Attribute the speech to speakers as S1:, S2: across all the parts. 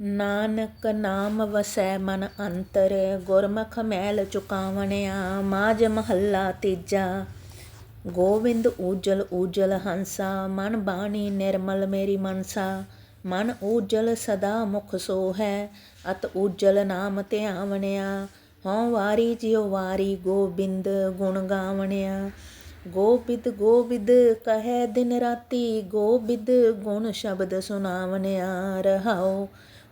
S1: ਨਾਨਕ ਨਾਮ ਵਸੈ ਮਨ ਅੰਤਰ, ਗੁਰਮੁਖ ਮੈਲ ਚੁਕਾਵਣਿਆ ਮਾਜ ਮਹੱਲਾ ਤੀਜਾ। ਗੋਵਿੰਦ ਊਜਲ ਊਜਲ ਹੰਸਾ, ਮਨ ਬਾਣੀ ਨਿਰਮਲ ਮੇਰੀ ਮਨਸਾ। ਮਨ ਊਜਲ ਸਦਾ ਮੁਖ ਸੋਹੈ, ਅਤ ਊਜਲ ਨਾਮ ਧਿਆਵਣਿਆ। ਹਉ ਵਾਰੀ ਜਿਉ ਵਾਰੀ ਗੋਬਿੰਦ ਗੁਣ ਗਾਵਣਿਆ। ਗੋਬਿੰਦ ਗੋਬਿੰਦ ਕਹੈ ਦਿਨ ਰਾਤੀ, ਗੋਬਿੰਦ ਗੁਣ ਸ਼ਬਦ ਸੁਨਾਵਣਿਆ ਰਹਾਉ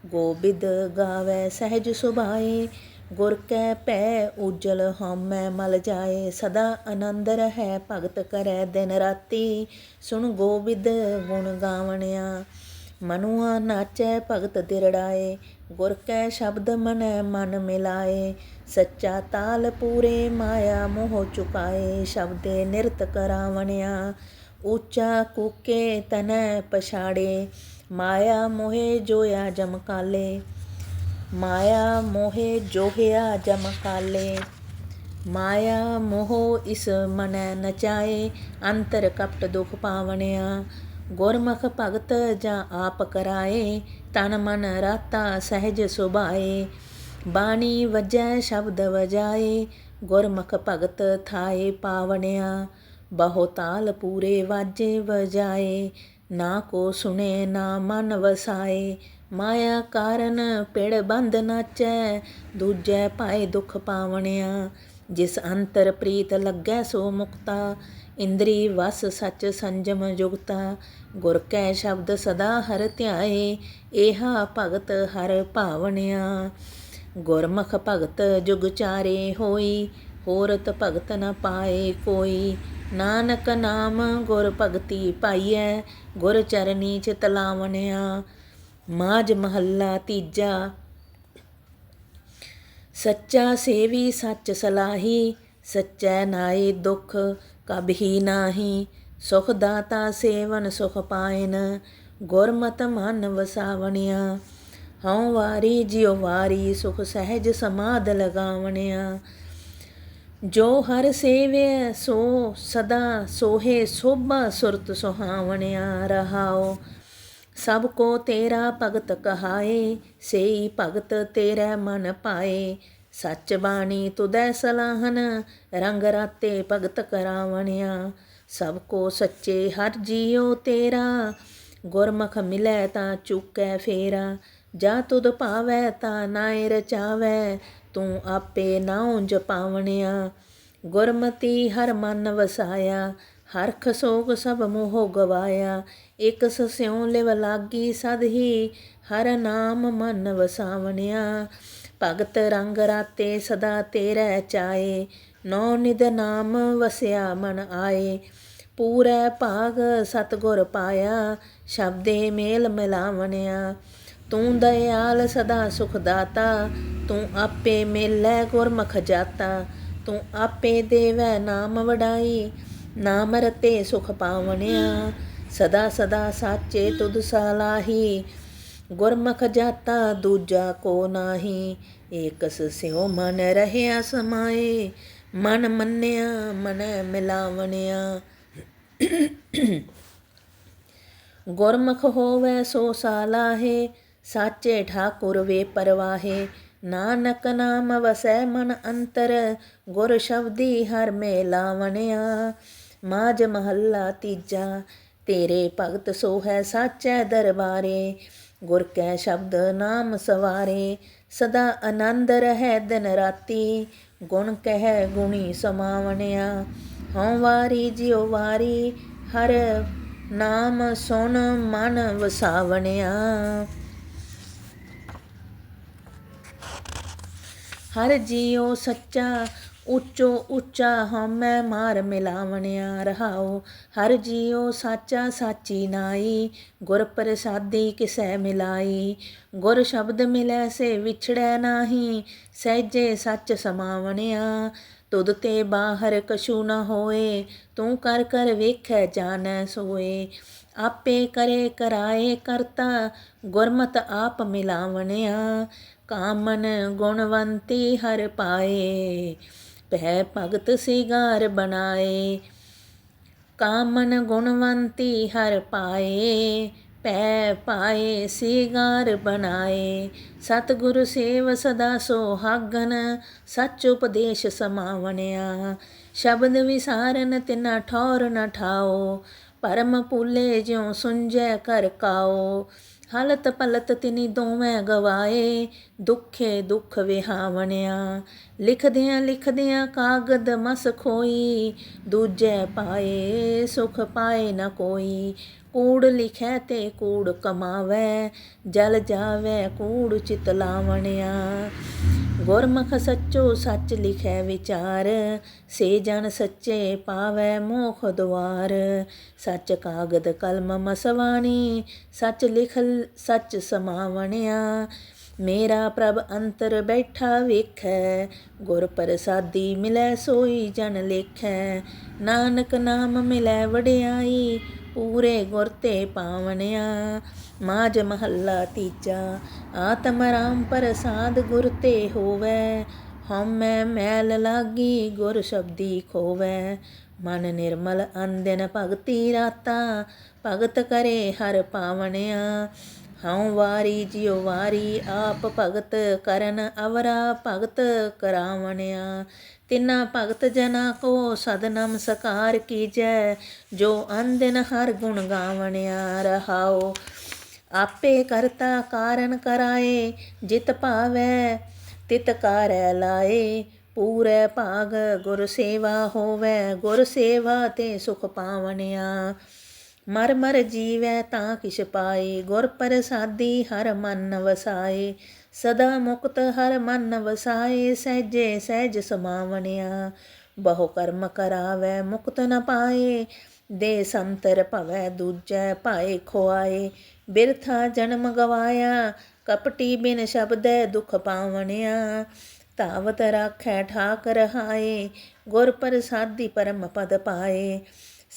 S1: ਗੋਬਿੰਦ ਗਾਵੇ ਸਹਿਜ ਸੁਭਾਏ, ਗੁਰ ਕੈ ਭੈ ਉਜਲ ਹਉਮੈ ਮਲ ਜਾਏ, ਸਦਾ ਆਨੰਦ ਰਹੈ ਭਗਤ ਕਰੈ ਦਿਨ ਰਾਤੀ। ਸੁਣ ਗੋਬਿੰਦ ਗੁਣ ਗਾਵਣਿਆ, ਮਨੁਆ ਨਾਚੈ ਭਗਤ ਦਿਰੜਾਏ, ਗੁਰ ਕੈ ਸ਼ਬਦ ਮਨੈ ਮਨ ਮਿਲਾਏ, ਸੱਚਾ ਤਾਲ ਪੂਰੇ ਮਾਇਆ ਮੋਹ ਚੁਕਾਏ, ਸ਼ਬਦੇ ਨਿਰਤ ਕਰਾਵਣਿਆ ਉੱਚਾ ਕੂਕੇ ਤਨੈ ਪਛਾੜੇ ਮਾਇਆ ਮੋਹੇ ਜੋਇਆ ਜਮ ਕਾਲੇ। ਮਾਇਆ ਮੋਹੇ ਜੋਹਿਆ ਜਮ ਕਾਲੇ। ਮਾਇਆ ਮੋਹ ਇਸ ਮਨੈ ਨਚਾਏ, ਅੰਤਰ ਕਪਟ ਦੁਖ ਪਾਵਣਿਆ। ਗੁਰਮੁਖ ਭਗਤ ਜਾਂ ਆਪ ਕਰਾਏ, ਤਨ ਮਨ ਰਾਤਾ ਸਹਿਜ ਸੁਭਾਏ। ਬਾਣੀ ਵਜੈ ਸ਼ਬਦ ਵਜਾਏ, ਗੁਰਮੁਖ ਭਗਤ ਥਾਏ ਪਾਵਣਿਆ। ਬਹੁ ਤਾਲ ਪੂਰੇ ਵਾਜੇ ਵਜਾਏ ਨਾ ਕੋ ਸੁਣੇ, ਨਾ ਮਨ ਵਸਾਏ। ਮਾਇਆ ਕਾਰਨ ਪਿੜ ਬੰਦ ਨਾਚੈ, ਦੂਜੈ ਪਾਏ ਦੁਖ ਪਾਵਣਿਆ। ਜਿਸ ਅੰਤਰ ਪ੍ਰੀਤ ਲੱਗੈ ਸੋ ਮੁਕਤਾ, ਇੰਦਰੀ ਵਸ ਸਚ ਸੰਜਮ ਜੁਗਤਾ। ਗੁਰ ਕੈ ਸ਼ਬਦ ਸਦਾ ਹਰ ਧਿਆਏ, ਏਹਾ ਭਗਤ ਹਰ ਭਾਵਣਿਆ। ਗੁਰਮੁਖ ਭਗਤ ਜੁਗ ਚਾਰੇ ਹੋਈ ਹੋਰਤ ਭਗਤ ਨ ਪਾਏ ਕੋਈ। ਨਾਨਕ ਨਾਮ ਗੁਰ ਭਗਤੀ ਪਾਈਐ, ਗੁਰ ਚਰਨੀ ਚਿਤ ਲਾਵਣਿਆ ਮਾਜ ਮਹੱਲਾ ਤੀਜਾ। ਸੱਚਾ ਸੇਵੀ ਸੱਚ ਸਲਾਹੀ, ਸੱਚੈ ਨਾਏ ਦੁਖ ਕਬਹੀ ਨਾਹੀ, ਸੁਖ ਦਾਤਾ ਸੇਵਨ ਸੁਖ ਪਾਇਨ, ਗੁਰਮਤਿ ਮਨ ਵਸਾਵਣਿਆ। ਹਉ ਵਾਰੀ ਜਿਉ ਵਾਰੀ ਸੁਖ ਸਹਿਜ ਸਮਾਦ ਲਗਾਵਣਿਆ। ਜੋ ਹਰ ਸੇਵੈ ਸੋ ਸਦਾ ਸੋਹੇ ਸੋਭਾ ਸੁਰਤ ਸੁਹਾਵਣਿਆ ਰਹਾਓ ਸਭ ਕੋ ਤੇਰਾ ਭਗਤ ਕਹਾਏ, ਸੇਈ ਭਗਤ ਤੇਰੇ ਮਨ ਪਾਏ। ਸੱਚ ਬਾਣੀ ਤੁਦੈ ਸਲਾਹਨ, ਰੰਗ ਰਾਤੇ ਭਗਤ ਕਰਾਵਣਿਆ। ਸਭ ਕੋ ਸੱਚੇ ਹਰ ਜੀਉ ਤੇਰਾ, ਗੁਰਮੁਖ ਮਿਲੈ ਤਾਂ ਚੁਕੈ ਫੇਰਾ। ਜਾ ਤੁਧ ਭਾਵੈ ਤਾਂ ਨਾਇ ਰਚਾਵੈ, ਤੂੰ ਆਪੇ ਨਾਉ ਜਪਾਵਣਿਆ ਗੁਰਮਤੀ ਹਰ ਮਨ ਵਸਾਇਆ, ਹਰਖ ਸੋਗ ਸਭ ਮੋਹ ਗਵਾਇਆ। ਇਕ ਸਸਿਉ ਲਿਵ ਲਾਗੀ ਸਦ ਹੀ, ਹਰ ਨਾਮ ਮਨ ਵਸਾਵਣਿਆ। ਭਗਤ ਰੰਗ ਰਾਤੇ ਸਦਾ ਤੇਰੇ ਚਾਏ, ਨੌ ਨਿਦ ਨਾਮ ਵਸਿਆ ਮਨ ਆਏ। ਪੂਰੇ ਭਾਗ ਸਤਗੁਰ ਪਾਇਆ, ਸ਼ਬਦੇ ਮੇਲ ਮਿਲਾਵਣਿਆ। ਤੂੰ ਦਇਆਲ ਸਦਾ ਸੁਖਦਾਤਾ ਤੂੰ ਆਪੇ ਮੇਲੇ ਗੁਰਮਖ ਜਾਤਾ, ਤੂੰ ਆਪੇ ਦੇਵੈ ਨਾਮ ਵਡਾਈ, ਨਾਮ ਰਤੇ ਸੁਖ ਪਾਵਣਿਆ, ਸਦਾ ਸਦਾ ਸਾਚੇ ਤੁਧ ਸਲਾਹੀ ਗੁਰਮਖ ਜਾਤਾ ਦੂਜਾ ਕੋ ਨਾਹੀ, ਏਕਸ ਸਿਉ ਮਨ ਰਹਿਆ ਸਮਾਏ, ਮਨ ਮੰਨਿਆ, ਮਨ ਮਿਲਾਵਣਿਆ। ਗੁਰਮਖ ਹੋਵੇ ਸੋ ਸਾਲਾਹੇ ਸਾਚੇ ਠਾਕੁਰ ਵੇ ਪਰਵਾਹੇ ਨਾਨਕ ਨਾਮ ਵਸੈ ਮਨ ਅੰਤਰ ਗੁਰ ਸ਼ਬਦੀ ਹਰ ਮੇ ਲਾਵਣਿਆ ਮਾਜ ਮਹੱਲਾ ਤੀਜਾ ਤੇਰੇ ਭਗਤ ਸੋ ਹੈ ਸਾਚੈ ਦਰਬਾਰੇ ਗੁਰ ਕੈ ਸ਼ਬਦ ਨਾਮ ਸਵਾਰੇ ਸਦਾ ਆਨੰਦ ਰਹਿ ਦਿਨ ਰਾਤੀ ਗੁਣ ਕਹਿ ਗੁਣੀ ਸਮਾਵਣਿਆ ਹਉ ਵਾਰੀ ਜਿਉ ਵਾਰੀ ਹਰ ਨਾਮ ਸੁਣ ਮਨ ਵਸਾਵਣਿਆ ਹਰ ਜੀਉ ਸੱਚਾ, ਉੱਚੋ ਉੱਚਾ ਹਉਮੈ ਮਾਰ ਮਿਲਾਵਣਿਆ ਰਹਾਉ। ਹਰ ਜੀਉ ਸਾਚਾ ਸਾਚੀ ਨਾਈ, ਗੁਰ ਪ੍ਰਸਾਦੀ ਕਿਸੈ ਮਿਲਾਈ। ਗੁਰ ਸ਼ਬਦ ਮਿਲੈ ਸੇ ਵਿਛੜੈ ਨਾਹੀ ਸਹਿਜੇ ਸੱਚ ਸਮਾਵਣਿਆ। ਤੁਧ ਤੇ ਬਾਹਰ ਕਛੂ ਨ ਹੋਏ, ਤੂੰ ਕਰ ਕਰ ਵੇਖੈ ਜਾਣੈ ਸੋਏ। ਆਪੇ ਕਰੇ ਕਰਾਏ ਕਰਤਾ, ਗੁਰਮਤ ਆਪ ਮਿਲਾਵਣਿਆ। ਕਾਮਨ ਗੁਣਵੰਤੀ ਹਰ ਪਾਏ ਪਹਿ ਭਗਤ ਸਿਗਾਰ ਬਣਾਏ। ਕਾਮਨ ਗੁਣਵੰਤੀ ਹਰ ਪਾਏ ਪੈ ਪਾਏ ਸੀਗਾਰ ਬਣਾਏ। ਸਤਿਗੁਰ ਸੇਵ ਸਦਾ ਸੋਹਾਗਨ, ਸੱਚ ਉਪਦੇਸ਼ ਸਮਾਵਣਿਆ। ਸ਼ਬਦ ਵਿਸਾਰਨ ਤਿਨਾ ਠੌਰ ਨ ਠਾਓ, ਪਰਮ ਪੂਲੇ ਜਿਉ ਸੁੰਜੈ ਕਰ ਕਾਓ। ਹਲਤ ਪਲਤ ਤਿਨੀ ਦੋਵੇਂ ਗਵਾਏ, ਦੁਖੇ ਦੁਖ ਵਿਹਾਵਣਿਆ। ਲਿਖਦਿਆਂ ਲਿਖਦਿਆਂ ਕਾਗਦ ਮਸ ਖੋਈ, ਦੂਜੇ ਪਾਏ ਸੁਖ ਪਾਏ ਨਾ ਕੋਈ। ਕੂੜ ਲਿਖੈ ਤੇ ਕੂੜ ਕਮਾਵੈ, ਜਲ ਜਾਵੈ ਕੂੜ ਚਿਤ ਲਾਵਣਿਆ। ਗੁਰਮੁਖ ਸੱਚੋ ਸੱਚ ਲਿਖੈ ਵਿਚਾਰ, ਸੇ ਜਨ ਸੱਚੇ ਪਾਵੈ ਮੋਖ ਦੁਆਰ। ਸੱਚ ਕਾਗਦ ਕਲਮ ਮਸਵਾਣੀ, ਸੱਚ ਲਿਖ, ਸੱਚ ਸਮਾਵਣਿਆ। ਮੇਰਾ ਪ੍ਰਭ ਅੰਤਰ ਬੈਠਾ ਵੇਖੈ, ਗੁਰ ਪ੍ਰਸਾਦੀ ਮਿਲੈ ਸੋਈ ਜਨ ਲੇਖੈ। ਨਾਨਕ ਨਾਮ ਮਿਲੈ ਵਡਿਆਈ, ਪੂਰੇ ਗੁਰ ਤੇ ਪਾਵਣਿਆ। ਮਾਜ ਮਹੱਲਾ ਤੀਜਾ, ਆਤਮ ਰਾਮ ਪ੍ਰਸਾਦ ਗੁਰ ਤੇ ਹੋਵੈ। ਹਉਮੈ ਮੈਲ ਲਾਗੀ ਗੁਰ ਸ਼ਬਦੀ ਖੋਵੈ। ਮਨ ਨਿਰਮਲ ਅੰਦਨ ਭਗਤੀ ਰਾਤਾ, ਭਗਤ ਕਰੇ ਹਰ ਪਾਵਣਿਆ। ਹਉ ਵਾਰੀ ਜਿਉ ਵਾਰੀ ਆਪ ਭਗਤ ਕਰਨ ਅਵਰਾ ਭਗਤ ਕਰਾਵਣਿਆ। ਤਿਨਾ ਭਗਤ ਜਨਾ ਕੋ ਸਦ ਨਮਸਕਾਰ ਕੀਜੈ, ਜੋ ਅੰਦਨ ਹਰ ਗੁਣ ਗਾਵਣਿਆ। ਰਹਾਓ ਆਪੇ ਕਰਤਾ ਕਾਰਨ ਕਰਾਏ, ਜਿਤ ਭਾਵੈ, ਤਿਤ ਕਰੈ ਲਾਏ। ਪੂਰੇ ਭਾਗ ਗੁਰ ਸੇਵਾ ਹੋਵੈ, ਗੁਰ ਸੇਵਾ ਤੇ ਸੁਖ ਪਾਵਣਿਆ। ਮਰ ਮਰ ਜੀਵੈ ਤਾਂ ਕਿਛ ਪਾਏ, ਗੁਰ ਪ੍ਰਸਾਦੀ ਹਰ ਮਨ ਵਸਾਏ। ਸਦਾ ਮੁਕਤ ਹਰ ਮਨ ਵਸਾਏ, ਸਹਿਜੇ ਸਹਿਜ ਸਮਾਵਣਿਆ। ਬਹੁ ਕਰਮ ਕਰਾਵੈ, ਮੁਕਤ ਨ ਪਾਏ। ਦੇ ਸੰਤਰ ਭਵੈ, ਦੂਜੈ ਭਾਏ ਖੁਆਏ। ਬਿਰਥਾ ਜਨਮ ਗਵਾਇਆ, ਕਪਟੀ ਬਿਨ ਸ਼ਬਦੈ ਦੁਖ ਪਾਵਣਿਆ। ਤਾਵਤ ਰਾਖੈ ਠਾਕ ਰਹਾਏ ਗੁਰ ਪ੍ਰਸਾਦੀ ਪਰਮ ਪਦ ਪਾਏ।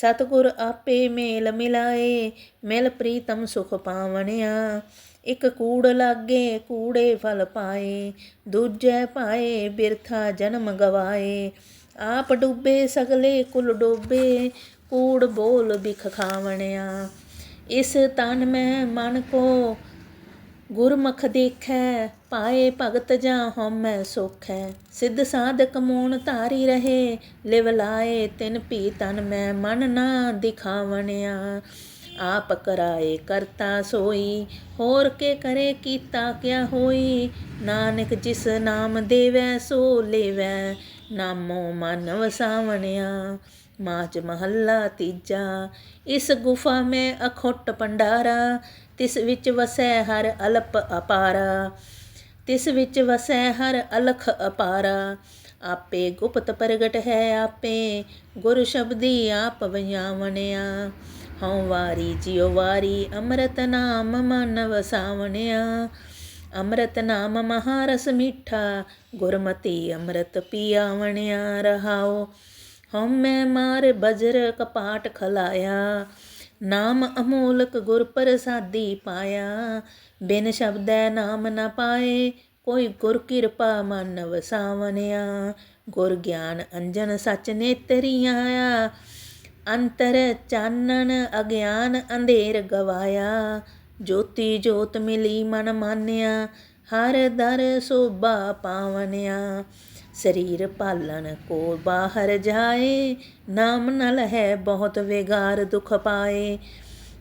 S1: ਸਤਿਗੁਰ ਆਪੇ ਮੇਲ ਮਿਲਾਏ, ਮਿਲ ਪ੍ਰੀਤਮ ਸੁਖ ਪਾਵਣਿਆ। ਇਕ ਕੂੜ ਲਾਗੇ, ਕੂੜੇ ਫਲ ਪਾਏ, ਦੂਜੇ ਪਾਏ ਬਿਰਥਾ ਜਨਮ ਗਵਾਏ। ਆਪ ਡੁੱਬੇ, ਸਗਲੇ ਕੁਲ ਡੋਬੇ, ਕੂੜ ਬੋਲ ਬਿਖ ਖਾਵਣਿਆ। ਇਸ ਤਨ ਮੈਂ ਮਨ ਕੋ ਗੁਰਮੁਖ ਦੇਖੈ, ਪਾਏ ਭਗਤ ਜਾਂ ਹਉਮੈ ਸੋਖੈ। ਸਿੱਧ ਸਾਧ ਮੂਣ ਧਾਰੀ ਰਹੇ, ਲਿਵ ਲਾਏ ਤਿਨ ਭੀ ਤਨ ਮੈਂ ਮਨ ਨਾ ਦਿਖਾਵਣਿਆ। ਆਪ ਕਰਾਏ ਕਰਤਾ ਸੋਈ, ਹੋਰ ਕੇ ਕਰੇ ਕੀਤਾ ਕਿਆ ਹੋਈ? ਨਾਨਕ ਜਿਸ ਨਾਮ ਦੇਵੈ ਸੋ ਲੇਵੈ, ਨਾਮੋ ਮਨ ਵਸਾਵਣਿਆ। ਮਾਚ ਮਹੱਲਾ ਤੀਜਾ, ਇਸ ਗੁਫਾ ਮੈਂ ਅਖੁੱਟ ਪੰਡਾਰਾ ਤਿਸ ਵਿੱਚ ਵਸੈ ਹਰ ਅਲਪ ਅਪਾਰਾ। ਤਿਸ ਵਿੱਚ ਵਸੈ ਹਰ ਅਲਖ ਅਪਾਰਾ। ਆਪੇ ਗੁਪਤ ਪ੍ਰਗਟ ਹੈ ਆਪੇ, ਗੁਰ ਸ਼ਬਦੀ ਆਪ ਵਿਆਵਣਿਆ ਹਉ ਵਾਰੀ ਜਿਉ ਵਾਰੀ ਅੰਮ੍ਰਿਤ ਨਾਮ ਮਨ ਵਸਾਵਣਿਆ ਅੰਮ੍ਰਿਤ ਨਾਮ ਮਹਾਰਸ ਮਿੱਠਾ, ਗੁਰਮਤੀ ਅੰਮ੍ਰਿਤ ਪੀਆਵਣਿਆ ਰਹਾਓ ਹਉਮੈ ਮਾਰ ਬਜਰ ਕਪਾਟ ਖਲਾਇਆ, ਨਾਮ ਅਮੋਲਕ ਗੁਰ ਪ੍ਰਸਾਦੀ ਪਾਇਆ। ਬਿਨ ਸ਼ਬਦੈ ਨਾਮ ਨ ਪਾਏ, ਕੋਈ ਗੁਰ ਕਿਰਪਾ ਮਨ ਵਸਾਵਨਿਆ। ਗੁਰ ਗਿਆਨ ਅੰਜਨ ਸਚ ਨੇਤਰੀਆਂ ਆਇਆ ਅੰਤਰ ਚਾਨਣ ਅਗਿਆਨ ਅੰਧੇਰ ਗਵਾਇਆ। ਜੋਤੀ ਜੋਤ ਮਿਲੀ ਮਨ ਮਾਨਿਆ, ਹਰ ਦਰ ਸੋਭਾ ਪਾਵਨਿਆ। ਸਰੀਰ ਪਾਲਣ ਕੋ ਬਾਹਰ ਜਾਏ, ਨਾਮ ਨਲ ਹੈ ਬਹੁਤ ਵਿਗਾਰ ਦੁਖ ਪਾਏ।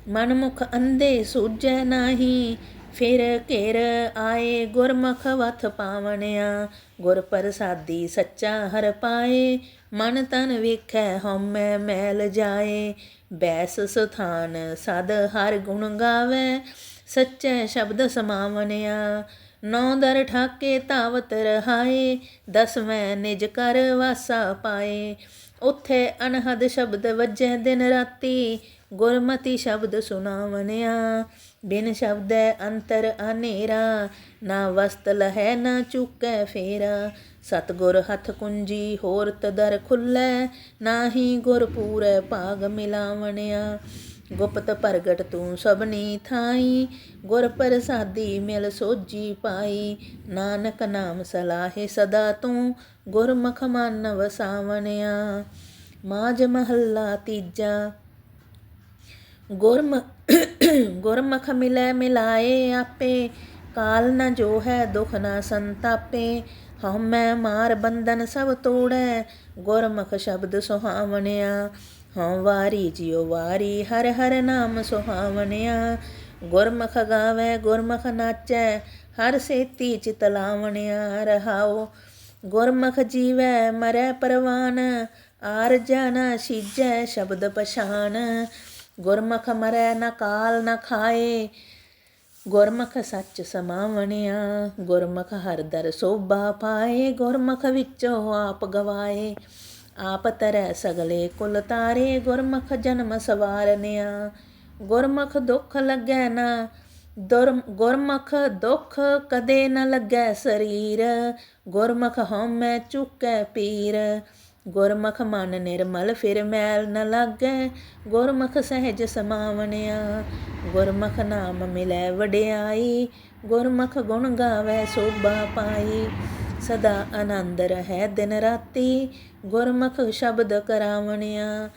S1: ਮਨ ਮੁਖ ਅੰਧੇ ਸੂਝੈ ਨਾਹੀ, ਫਿਰ ਘੇਰ ਆਏ ਗੁਰਮੁਖ ਵਥ ਪਾਵਣਿਆ। ਗੁਰ ਪ੍ਰਸਾਦੀ ਸੱਚਾ ਹਰ ਪਾਏ, ਮਨ ਤਨ ਵੇਖੈ ਹਉਮੈ ਮੈਲ ਜਾਏ। ਬੈਸ ਸਥਾਨ ਸਦ ਹਰ ਗੁਣ ਗਾਵੇ, ਸੱਚੇ ਸ਼ਬਦ ਸਮਾਵਣਿਆ। ਨੌ ਦਰ ਠਾਕੇ ਤਾਵਤ ਰਹਾਏ ਦਸਵੇਂ ਨਿਜ ਕਰ ਵਾਸਾ ਪਾਏ। ਉਥੇ ਅਨਹਦ ਸ਼ਬਦ ਵੱਜੈ ਦਿਨ ਰਾਤੀ, ਗੁਰਮਤੀ ਸ਼ਬਦ ਸੁਨਾਵਣਿਆ ਬਿਨ ਸ਼ਬਦ ਅੰਤਰ ਅਨੇਰਾ ਨਾ ਵਸਤ ਲਹੈ, ਨਾ ਚੁਕੈ ਫੇਰਾ। ਸਤਗੁਰ ਹੱਥ ਕੁੰਜੀ, ਹੋਰ ਤਦਰ ਖੁੱਲੈ, ਨਾਹੀ ਗੁਰ ਪੂਰੈ ਭਾਗ ਮਿਲਾਵਣਿਆ। ਗੁਪਤ ਪ੍ਰਗਟ ਤੂੰ ਸਭਨੀ ਥਾਈ, ਗੁਰ ਪ੍ਰਸਾਦੀ ਮਿਲ ਸੋਜੀ ਪਾਈ। ਨਾਨਕ ਨਾਮ ਸਲਾਹੇ ਸਦਾ ਤੂੰ, ਗੁਰਮੁਖ ਮਨ ਵਸਾਵਣਿਆ ਮਾਜ ਮਹੱਲਾ ਤੀਜਾ, ਗੁਰਮ ਗੁਰਮੁਖ ਮਿਲੈ ਮਿਲਾਏ ਆਪੇ। ਕਾਲ ਨ ਜੋ ਹੈ ਦੁਖ ਨ ਸੰਤਾਪੇ। ਹਉਮੈ ਮਾਰ ਬੰਧਨ ਸਭ ਤੋੜੈ, ਗੁਰਮੁਖ ਸ਼ਬਦ ਸੁਹਾਵਣਿਆ। ਹਉ ਵਾਰੀ ਜਿਉ ਵਾਰੀ, ਹਰ ਹਰ ਨਾਮ ਸੁਹਾਵਣਿਆ। ਗੁਰਮੁਖ ਗਾਵੇ, ਗੁਰਮੁਖ ਨਾਚੈ, ਹਰ ਸੇਤੀ ਚਿਤ ਲਾਵਣਿਆ। ਰਹਾਉ ਗੁਰਮੁਖ ਜੀਵੈ, ਮਰੈ ਪਰਵਾਨ, ਆਰ ਜਨ ਸੀਜੈ ਸ਼ਬਦ ਪਛਾਨ। ਗੁਰਮੁਖ ਮਰੈ ਨਾ ਕਾਲ ਨ ਖਾਏ, ਗੁਰਮੁਖ ਸੱਚ ਸਮਾਵਣਿਆ। ਗੁਰਮੁਖ ਹਰ ਦਰ ਸੋਭਾ ਪਾਏ, ਗੁਰਮੁਖ ਵਿੱਚੋਂ ਆਪ ਗਵਾਏ। ਆਪ ਤਰੈ ਸਗਲੇ ਕੁਲ ਤਾਰੇ ਗੁਰਮੁਖ ਜਨਮ ਸਵਾਰਨਿਆ। ਗੁਰਮੁਖ ਦੁੱਖ ਲੱਗੈ ਨਾ, ਦੁਰ ਗੁਰਮੁਖ ਦੁਖ ਕਦੇ ਨ ਲੱਗੈ ਸਰੀਰ। ਗੁਰਮੁਖ ਹਉਮੈ ਚੁੱਕੈ ਪੀਰ। ਗੁਰਮੁਖ ਮਨ ਨਿਰਮਲ ਫਿਰ ਮੈਲ ਨ ਲਾਗੈ। ਗੁਰਮੁਖ ਸਹਿਜ ਸਮਾਵਣਿਆ ਗੁਰਮੁਖ ਨਾਮ ਮਿਲੈ ਵਡਿਆਈ। ਗੁਰਮੁਖ ਗੁਣ ਗਾਵੇ ਸੋਭਾ ਪਾਈ। ਸਦਾ ਆਨੰਦ ਰਹੈ। ਦਿਨ ਰਾਤੀ ਗੁਰਮੁਖ ਸ਼ਬਦ ਕਰਾਵਣਿਆ।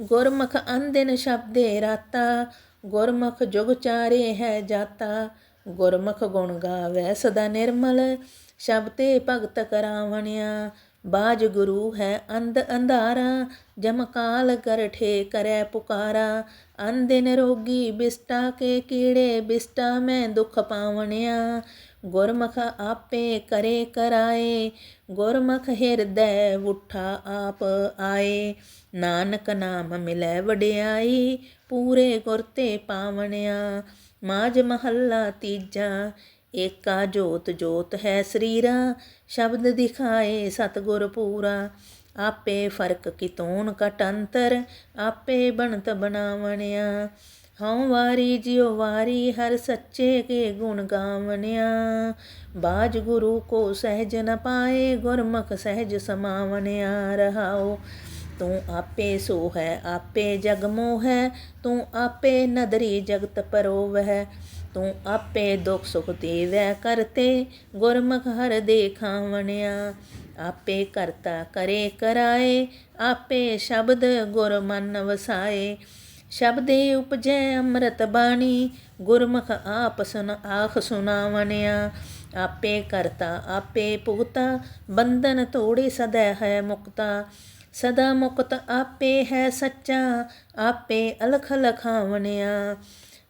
S1: ਗੁਰਮੁਖ ਅੰਦਿਨ ਸ਼ਬਦੇ ਰਾਤਾ। ਗੁਰਮੁਖ ਜੁਗ ਚਾਰੇ ਹੈ ਜਾਤਾ। ਗੁਰਮੁਖ ਗੁਣ ਗਾਵੇ ਸਦਾ ਨਿਰਮਲ। ਸ਼ਬਦੇ ਭਗਤ ਕਰਾਵਣਿਆ। ਬਾਜ ਗੁਰੂ ਹੈ ਅੰਧ ਅੰਧਾਰਾ, ਜਮ ਕਾਲ ਕਰ ਠੇ ਕਰੈ ਪੁਕਾਰਾ। ਅੰਦਿਨ ਰੋਗੀ ਬਿਸਟਾ ਕੇ ਕੀੜੇ, ਬਿਸਟਾ ਮੈਂ ਦੁਖ ਪਾਵਣਿਆ। ਗੁਰਮੁਖ ਆਪੇ ਕਰੇ ਕਰਾਏ, ਗੁਰਮੁਖ ਹਿਰਦੈ ਉਠਾ ਆਪ ਆਏ। ਨਾਨਕ ਨਾਮ ਮਿਲੈ ਵਡਿਆਈ, ਪੂਰੇ ਗੁਰ ਤੇ ਪਾਵਣਿਆ। ਮਾਝ ਮਹੱਲਾ ਤੀਜਾ ਏਕਾ ਜੋਤ ਜੋਤ ਹੈ ਸਰੀਰਾ, ਸ਼ਬਦ ਦਿਖਾਏ ਸਤਗੁਰ ਪੂਰਾ। ਆਪੇ ਫ਼ਰਕ ਕੀਤੋਨ ਕਟ ਅੰਤਰ, ਆਪੇ ਬਣਤ ਬਣਾਵਣਿਆ। ਹਉ ਵਾਰੀ ਜਿਉ ਵਾਰੀ ਹਰ ਸੱਚੇ ਕੇ ਗੁਣ ਗਾਵਣਿਆ। ਬਾਜ ਗੁਰੂ ਕੋ ਸਹਿਜ ਨ ਪਾਏ, ਗੁਰਮੁਖ ਸਹਿਜ ਸਮਾਵਣਿਆ। ਰਹਾਓ ਤੂੰ ਆਪੇ ਸੋ ਹੈ ਆਪੇ ਜਗ ਮੋਹ ਹੈ ਤੂੰ ਆਪੇ ਨਦਰੀ ਜਗਤ ਪਰੋਵਹਿ। ਤੂੰ ਆਪੇ ਦੁਖ ਸੁਖ ਦੇਵੈ ਕਰਤੇ ਗੁਰਮੁਖ ਹਰ ਦੇਖਾਵਣਿਆ। ਆਪੇ ਕਰਤਾ ਕਰੇ ਕਰਾਏ, ਆਪੇ ਸ਼ਬਦ ਗੁਰ ਮਨ ਵਸਾਏ। ਸ਼ਬਦੇ ਉਪਜੈ ਅੰਮ੍ਰਿਤ ਬਾਣੀ, ਗੁਰਮੁਖ ਆਪ ਸੁਨ ਆਖ ਸੁਨਾਵਣਿਆ ਆਪੇ ਕਰਤਾ, ਆਪੇ ਭੁਗਤਾ, ਬੰਧਨ ਤੋੜੇ ਸਦਾ ਹੈ ਮੁਕਤਾ। ਸਦਾ ਮੁਕਤ ਆਪੇ ਹੈ ਸੱਚਾ, ਆਪੇ ਅਲਖ ਲਖਾਵਣਿਆ।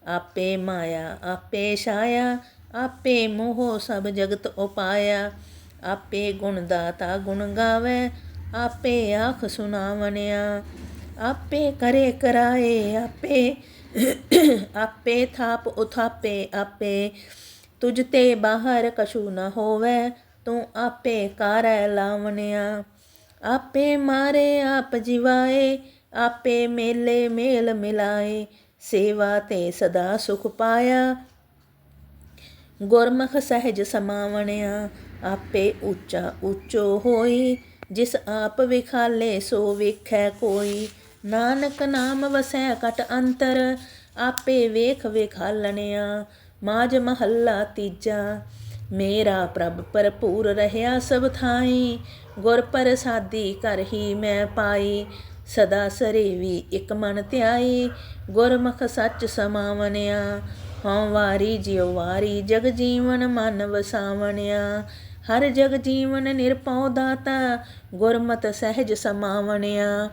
S1: ਆਪੇ ਮਾਇਆ, ਆਪੇ ਛਾਇਆ, ਆਪੇ ਮੋਹ ਸਭ ਜਗਤ ਉਪਾਇਆ। ਆਪੇ ਗੁਣ ਦਾਤਾ ਗੁਣ ਗਾਵੇ, ਆਪੇ ਆਖ ਸੁਨਾਵਣਿਆ ਆਪੇ ਕਰੇ ਕਰਾਏ, ਆਪੇ ਆਪੇ ਥਾਪ ਉਥਾਪੇ, ਆਪੇ ਤੁਝ ਤੇ ਬਾਹਰ ਕਛੂ ਨ ਹੋਵੇ, ਤੂੰ ਆਪੇ ਕਾਰੈ ਲਾਵਣਿਆ। ਆਪੇ ਮਾਰੇ, ਆਪ ਜਿਵਾਏ, ਆਪੇ ਮੇਲੇ ਮੇਲ ਮਿਲਾਏ। ਸੇਵਾ ਤੇ ਸਦਾ ਸੁਖ ਪਾਇਆ। ਗੁਰਮੁਖ ਸਹਿਜ ਸਮਾਵਣਿਆ, ਆਪੇ ਉੱਚਾ ਉੱਚੋ ਹੋਈ। ਜਿਸ ਆਪ ਵਿਖਾਲੇ, ਸੋ ਵੇਖੈ ਕੋਈ। ਨਾਨਕ ਨਾਮ ਵਸੈ ਕਟ ਅੰਤਰ, ਆਪੇ ਵੇਖ ਵਿਖਾਲਣਿਆ। ਮਾਜ ਮਹੱਲਾ ਤੀਜਾ, ਮੇਰਾ ਪ੍ਰਭ ਭਰਪੂਰ ਰਹਿਆ ਸਭ ਥਾਈ। ਗੁਰ ਪ੍ਰਸਾਦੀ ਕਰ ਹੀ ਮੈਂ ਪਾਈ। ਸਦਾ ਸਰੇਵੀ ਇਕ ਮਨ ਧਿਆਈ ਗੁਰਮੁਖ ਸੱਚ ਸਮਾਵਣਿਆ ਹਉ ਵਾਰੀ ਜਿਉ ਵਾਰੀ ਜਗ ਜੀਵਨ ਮਨ ਵਸਾਵਣਿਆ ਹਰ ਜਗ ਜੀਵਨ ਨਿਰਪਉ ਦਾਤਾ, ਗੁਰਮਤ ਸਹਿਜ ਸਮਾਵਣਿਆ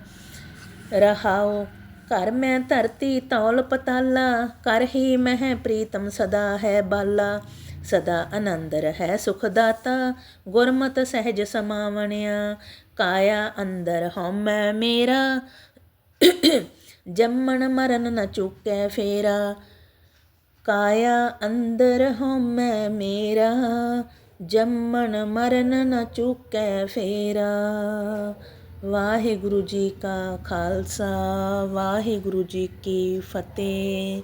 S1: ਰਹਾਉ, ਘਰ ਮੈਂ ਧਰਤੀ ਤੌਲ ਪਤਾਲਾ, ਕਰ ਹੀ ਮਹਿ ਪ੍ਰੀਤਮ ਸਦਾ ਹੈ ਬਾਲਾ। ਸਦਾ ਆਨੰਦ ਰਹੈ, ਸੁਖ ਦਾਤਾ, ਗੁਰਮਤਿ ਸਹਿਜ ਸਮਾਵਣਿਆ, ਕਾਇਆ ਅੰਦਰ ਹਉਮੈ ਮੇਰਾ। ਜੰਮਣ ਮਰਨ ਨ ਚੁੱਕੈ ਫੇਰਾ, ਕਾਇਆ ਅੰਦਰ ਹਉਮੈ ਮੇਰਾ। ਜੰਮਣ ਮਰਨ ਨ ਚੁੱਕੈ ਫੇਰਾ, ਵਾਹਿਗੁਰੂ ਜੀ ਕਾ ਖਾਲਸਾ, ਵਾਹਿਗੁਰੂ ਜੀ ਕੀ ਫਤਿਹ।